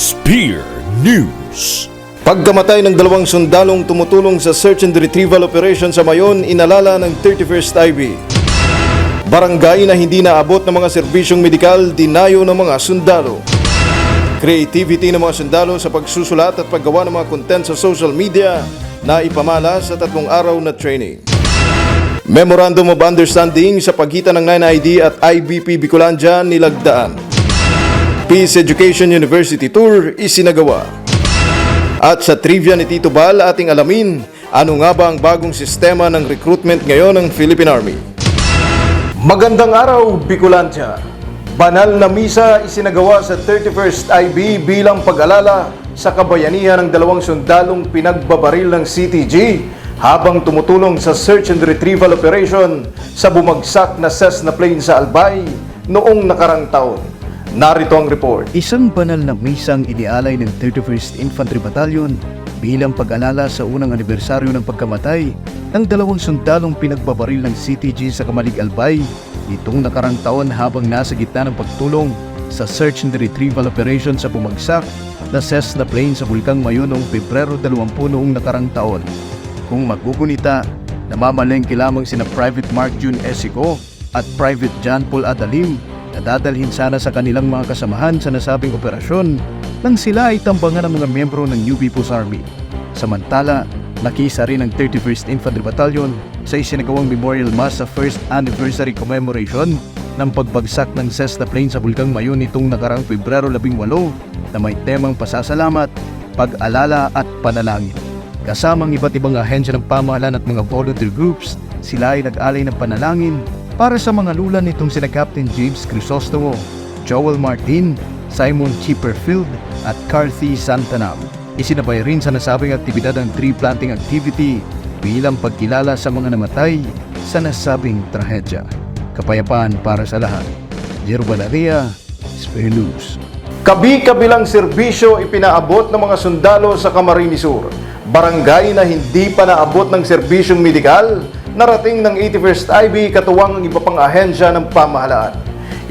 Spear News. Pagkamatay ng dalawang sundalong tumutulong sa search and retrieval operation sa Mayon, inalala ng 31st IB. Barangay na hindi naabot ng mga serbisyong medikal, dinayo ng mga sundalo. Creativity ng mga sundalo sa pagsusulat at paggawa ng mga content sa social media na ipamala sa tatlong araw na training. Memorandum of Understanding sa pagitan ng 9ID at IBP Bicolandia nilagdaan. Peace Education University Tour isinagawa. At sa trivia ni Tito Bal, ating alamin ano nga ba ang bagong sistema ng recruitment ngayon ng Philippine Army. Magandang araw, Bicolandia! Banal na misa isinagawa sa 31st IB bilang pag-alala sa kabayanihan ng dalawang sundalong pinagbabaril ng CTG habang tumutulong sa search and retrieval operation sa bumagsak na Cessna plane sa Albay noong nakarang taon. Narito ang report. Isang banal na misang inialay ng 31st Infantry Battalion bilang pag-alala sa unang anibersaryo ng pagkamatay ng dalawang sundalong pinagbabaril ng CTG sa Kamalig Albay nitong nakarang taon habang nasa gitna ng pagtulong sa search and retrieval operation sa bumagsak na Cessna plane sa Bulkang Mayon noong Pebrero 20 noong nakarang taon. Kung magkukunita, namamalengke lamang sina Private Mark June Esico at Private John Paul Adalim na dadalhin sana sa kanilang mga kasamahan sa nasabing operasyon nang sila ay tambangan ng mga miyembro ng New People's Army. Samantala, nakisa rin ang 31st Infantry Battalion sa isinagawang Memorial Mass sa First Anniversary Commemoration ng pagbagsak ng Cessna plane sa Bulkang Mayon nitong nakarang Pebrero 18 na may temang pasasalamat, pag-alala at panalangin. Kasamang iba't ibang ahensya ng pamahalaan at mga volunteer groups, sila ay nag-alay ng panalangin para sa mga lulan nitong sina Captain James Crisostomo, Joel Martin, Simon Chipperfield at Carthy Santanam. Isinabay rin sa nasabing aktibidad ang tree planting activity bilang pagkilala sa mga namatay sa nasabing trahedya. Kapayapaan para sa lahat. Jero Balaria, Spare News. Kabi-kabilang serbisyo ipinaabot ng mga sundalo sa Camarines Sur. Barangay na hindi pa naabot ng serbisyong medikal, narating ng 81st IB katuwang ang iba pang ahensya ng pamahalaan.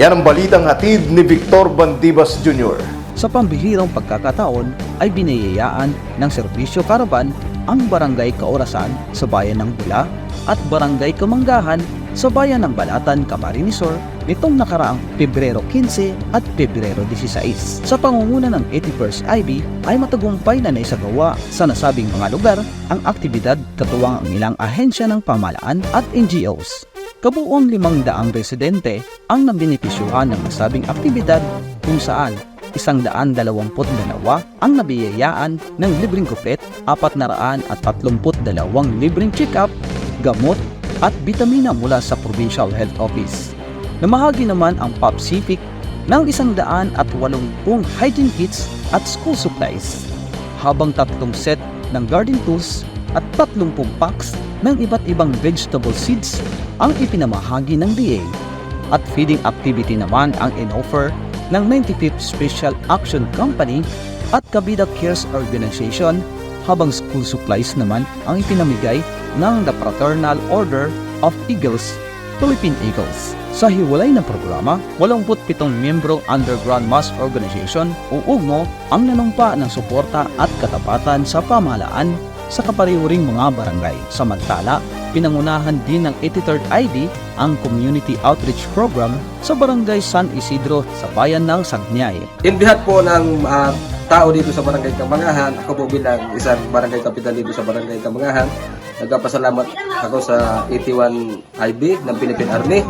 Yan ang balitang hatid ni Victor Bandibas Jr. Sa pambihirang pagkakataon ay binayayaan ng serbisyo karaban ang barangay Kaorasan sa bayan ng Bula at barangay Kamanggahan sa bayan ng Balatan, Camarinesor nitong nakaraang Pebrero 15 at Pebrero 16. Sa pangunguna ng 81st IB ay matagumpay na naisagawa sa nasabing mga lugar ang aktibidad katuwang ang ilang ahensya ng pamalaan at NGOs. Kabuuang limang daang residente ang nabinipisyuhan ng nasabing aktibidad kung saan isang daan dalawamput dalawa ang nabiyayaan ng libreng tatlumput dalawang libreng check-up, gamot at bitamina mula sa Provincial Health Office. Namahagi naman ang PAPSIFIC ng isang daan at walumpung hygiene kits at school supplies, habang tatlong set ng garden tools at 30 packs ng iba't ibang vegetable seeds ang ipinamahagi ng DA at feeding activity naman ang in-offer ng 95th Special Action Company at Kabida Cares Organization habang school supplies naman ang ipinamigay ng The Fraternal Order of Eagles, Philippine Eagles. Sa hiwalay ng programa, 87 miyembro Underground Mass Organization o ang nanumpa ng suporta at katapatan sa pamahalaan sa kaparihuring mga barangay. Samantala, pinangunahan din ng 83rd ID ang Community Outreach Program sa Barangay San Isidro sa bayan ng Sagnyay. In behalf po ng ah, tao dito sa Barangay Kamangahan, ako po bilang isang barangay kapitan dito sa Barangay Kamangahan, nagpapasalamat ako sa 81 IB ng Philippine Army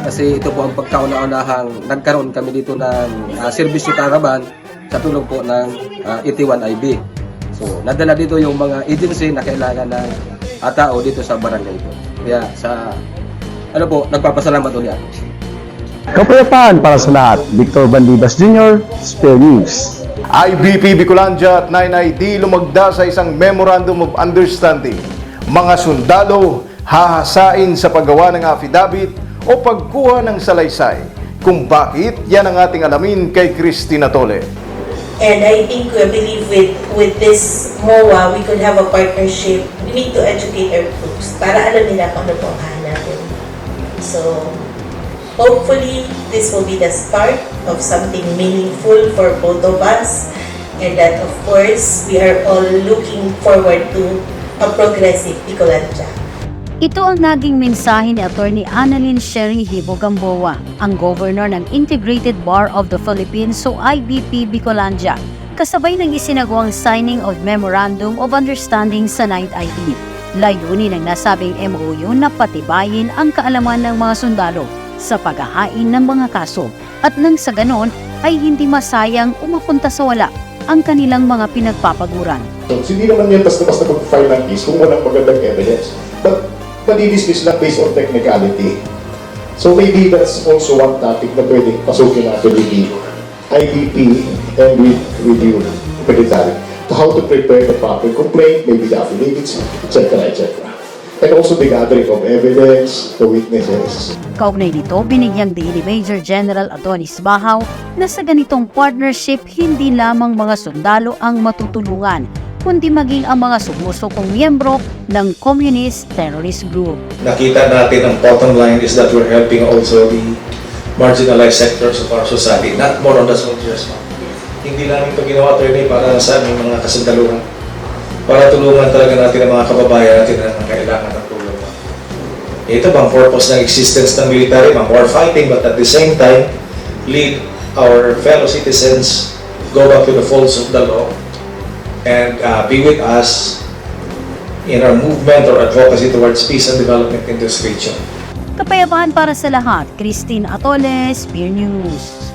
kasi ito po ang pagkauna-unahang nagkaroon kami dito ng uh, serbisyo caravan sa tulong po ng ah, 81 IB. So, nadala dito yung mga agency na kailangan ng ah, tao dito sa barangay po. Kaya sa ano po, nagpapasalamat ulit ako. Kapayapaan para sa lahat. Victor Bandibas Jr., Spare News. IBP Bicolandia at 9ID lumagda sa isang Memorandum of Understanding. Mga sundalo hahasain sa paggawa ng affidavit o pagkuha ng salaysay. Kung bakit, yan ang ating alamin kay Christina Tole. And I think we believe with with this MOA, we could have a partnership. We need to educate our troops para alam nila kung ano po ang. So, hopefully, this will be the start of something meaningful for both of us and that of course, we are all looking forward to a progressive Bicolandia. Ito ang naging mensahe ni Attorney Annalyn Sherry Hibo Gamboa, ang governor ng Integrated Bar of the Philippines o IBP Bicolandia, kasabay ng isinagawang signing of Memorandum of Understanding sa 9th ID. Layunin ng nasabing MOU na patibayin ang kaalaman ng mga sundalo sa paghahain ng mga kaso at nang sa ganon ay hindi masayang umapunta sa wala ang kanilang mga pinagpapaguran. So, hindi naman yan basta-basta mag-file ng case kung walang magandang evidence. But, madidismiss lang based on technicality. So, maybe that's also one topic na pwedeng pasukin natin with IBP and with, with you, military, to how to prepare the proper complaint, maybe the affidavits, etc., etc. And also the gathering of evidence, the witnesses, Kaugnay nito, binigyang diin ni Major General Adonis Bahaw na sa ganitong partnership hindi lamang mga sundalo ang matutulungan, kundi maging ang mga sumusukong miyembro ng communist terrorist group. nakita natin ang bottom line is that we're helping also the marginalized sectors of our society, not more on the soldiers. Hindi namin ito ginawa attorney para sa aming mga kasundaluhan. Para tulungan talaga natin ang mga kababayan natin na kailangan ng tulong. Ito bang purpose ng existence ng military, mga war fighting, but at the same time, lead our fellow citizens go back to the folds of the law and uh, be with us in our movement or advocacy towards peace and development in this region. Kapayapaan para sa lahat, Christine Atoles, Peer News.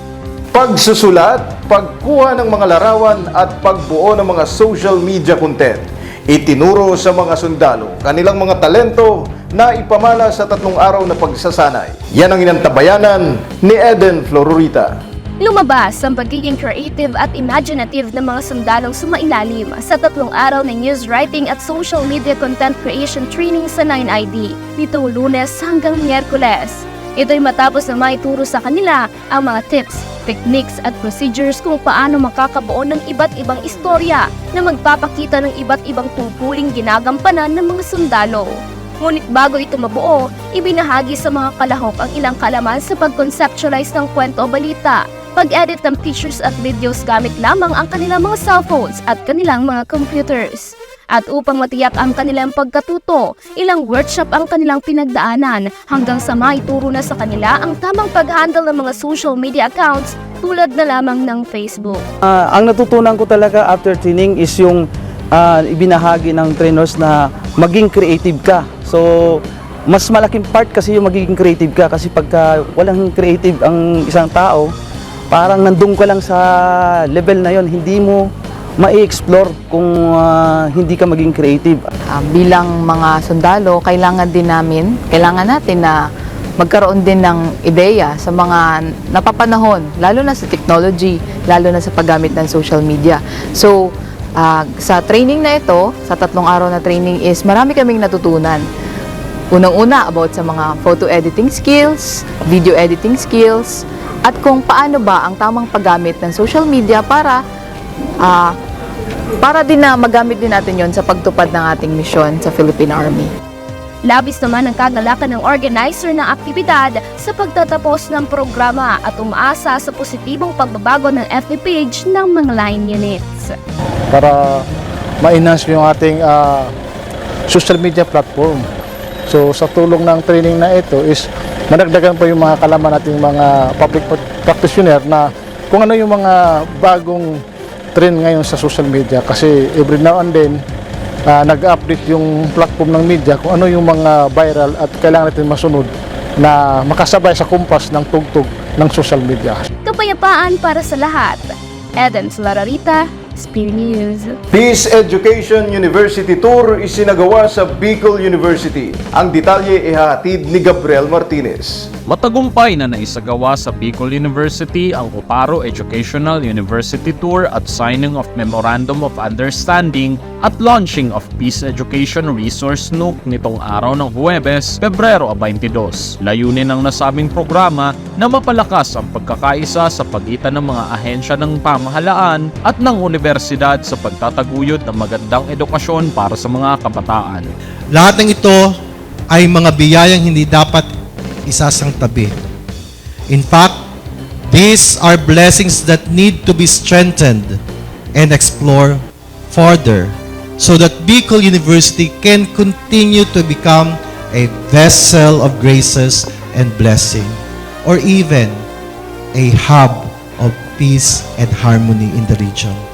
Pagsusulat, pagkuha ng mga larawan at pagbuo ng mga social media content. Itinuro sa mga sundalo kanilang mga talento na ipamana sa tatlong araw na pagsasanay. Yan ang inantabayanan ni Eden Florurita. Lumabas ang pagiging creative at imaginative ng mga sundalong sumailalim sa tatlong araw ng news writing at social media content creation training sa 9ID nitong lunes hanggang miyerkules. Ito'y matapos na maituro sa kanila ang mga tips, techniques at procedures kung paano makakabuo ng iba't ibang istorya na magpapakita ng iba't ibang tungkuling ginagampanan ng mga sundalo. Ngunit bago ito mabuo, ibinahagi sa mga kalahok ang ilang kalaman sa pag-conceptualize ng kwento o balita, pag-edit ng pictures at videos gamit lamang ang kanilang mga cellphones at kanilang mga computers. At upang matiyak ang kanilang pagkatuto, ilang workshop ang kanilang pinagdaanan hanggang sa maituro na sa kanila ang tamang pag-handle ng mga social media accounts tulad na lamang ng Facebook. Ah, ang natutunan ko talaga after training is yung ah, ibinahagi ng trainers na maging creative ka. So, mas malaking part kasi yung magiging creative ka kasi pagka walang creative ang isang tao, parang nandun ka lang sa level na yon hindi mo ma-explore kung ah, hindi ka maging creative. Ah, bilang mga sundalo, kailangan din namin, kailangan natin na magkaroon din ng ideya sa mga napapanahon, lalo na sa technology, lalo na sa paggamit ng social media. So, ah, sa training na ito, sa tatlong araw na training is marami kaming natutunan. Unang-una about sa mga photo editing skills, video editing skills, at kung paano ba ang tamang paggamit ng social media para ah, para din na magamit din natin yon sa pagtupad ng ating misyon sa Philippine Army. Labis naman ang kagalakan ng organizer ng aktibidad sa pagtatapos ng programa at umaasa sa positibong pagbabago ng FB page ng mga line units. para ma-enhance yung ating ah, social media platform. So sa tulong ng training na ito is madagdagan pa yung mga kalaman nating mga public practitioner na kung ano yung mga bagong trend ngayon sa social media kasi every now and then ah, nag-update yung platform ng media kung ano yung mga viral at kailangan natin masunod na makasabay sa kumpas ng tugtog ng social media. Kapayapaan para sa lahat. Eden Lararita, Spear News. Peace Education University Tour isinagawa sa Bicol University. Ang detalye ihahatid ni Gabriel Martinez. Matagumpay na naisagawa sa Bicol University ang Oparo Educational University Tour at signing of Memorandum of Understanding at launching of Peace Education Resource Nook nitong araw ng Huwebes, Pebrero 22. Layunin ng nasabing programa na mapalakas ang pagkakaisa sa pagitan ng mga ahensya ng pamahalaan at ng universidad sa pagtataguyod ng magandang edukasyon para sa mga kabataan. Lahat ng ito ay mga biyayang hindi dapat isasang tabi. In fact, these are blessings that need to be strengthened and explore further so that Bicol University can continue to become a vessel of graces and blessing or even a hub of peace and harmony in the region.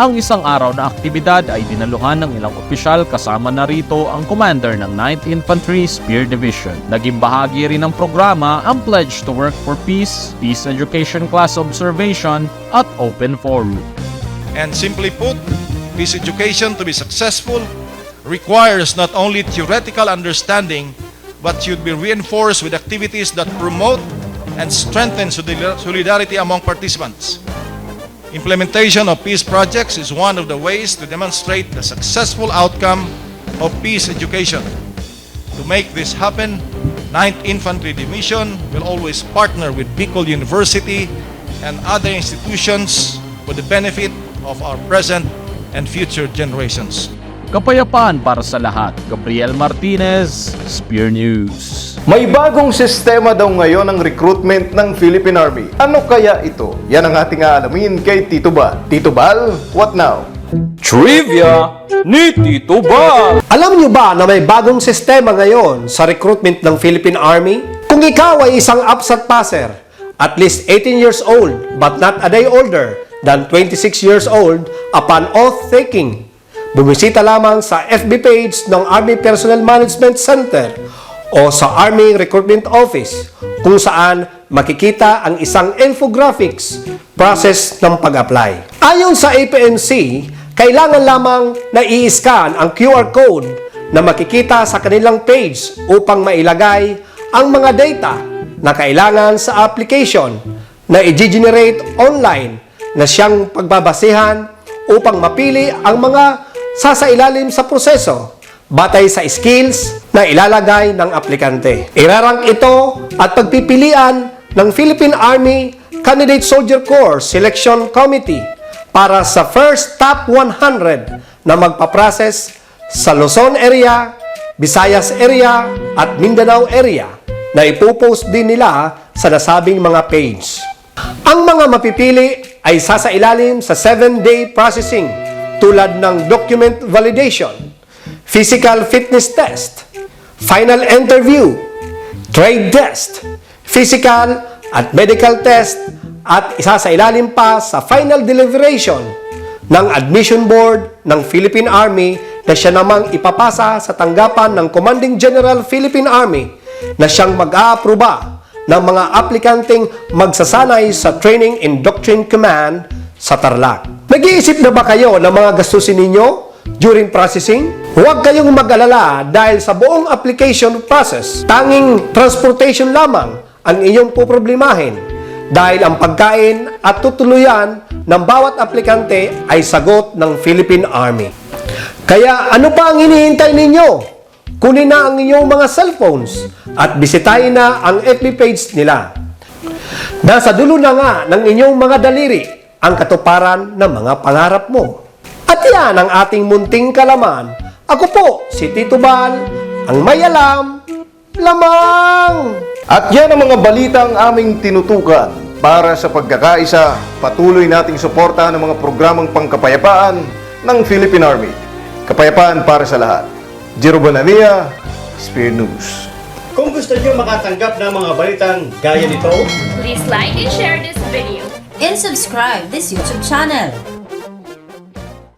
Ang isang araw na aktibidad ay dinaluhan ng ilang opisyal kasama na rito ang commander ng 9th Infantry Spear Division. Naging bahagi rin ng programa ang Pledge to Work for Peace, Peace Education Class Observation at Open Forum. And simply put, peace education to be successful requires not only theoretical understanding, but should be reinforced with activities that promote and strengthen solidar- solidarity among participants. Implementation of peace projects is one of the ways to demonstrate the successful outcome of peace education. To make this happen, 9th Infantry Division will always partner with Bicol University and other institutions for the benefit of our present and future generations. Kapayapaan para sa lahat. Gabriel Martinez, Spear News. May bagong sistema daw ngayon ng recruitment ng Philippine Army. Ano kaya ito? Yan ang ating aalamin kay Tito Bal. Tito Bal, what now? Trivia ni Tito Bal! Alam niyo ba na may bagong sistema ngayon sa recruitment ng Philippine Army? Kung ikaw ay isang upsat passer, at least 18 years old but not a day older than 26 years old upon oath taking, bumisita lamang sa FB page ng Army Personnel Management Center o sa Army Recruitment Office kung saan makikita ang isang infographics process ng pag-apply. Ayon sa APNC, kailangan lamang na i-scan ang QR code na makikita sa kanilang page upang mailagay ang mga data na kailangan sa application na i-generate online na siyang pagbabasehan upang mapili ang mga sasailalim sa proseso batay sa skills na ilalagay ng aplikante. Irarang ito at pagpipilian ng Philippine Army Candidate Soldier Corps Selection Committee para sa first top 100 na magpaprocess sa Luzon area, Visayas area at Mindanao area na ipopost din nila sa nasabing mga page. Ang mga mapipili ay sasailalim sa 7-day processing tulad ng document validation, physical fitness test, final interview, trade test, physical at medical test at isa sa ilalim pa sa final deliberation ng admission board ng Philippine Army na siya namang ipapasa sa tanggapan ng Commanding General Philippine Army na siyang mag-aaproba ng mga aplikanteng magsasanay sa Training in Doctrine Command sa Tarlac. Nag-iisip na ba kayo ng mga gastusin ninyo during processing? Huwag kayong mag-alala dahil sa buong application process, tanging transportation lamang ang inyong puproblemahin dahil ang pagkain at tutuluyan ng bawat aplikante ay sagot ng Philippine Army. Kaya ano pa ang hinihintay ninyo? Kunin na ang inyong mga cellphones at bisitahin na ang FB page nila. Nasa dulo na nga ng inyong mga daliri ang katuparan ng mga pangarap mo. At yan ang ating munting kalaman. Ako po, si Tito Bal, ang may alam, lamang! At yan ang mga balitang aming tinutukan para sa pagkakaisa, patuloy nating suportahan ang mga programang pangkapayapaan ng Philippine Army. Kapayapaan para sa lahat. Jero Bonavia, Spear News. Kung gusto nyo makatanggap ng mga balitang gaya nito, Please like and share this video. And subscribe this YouTube channel.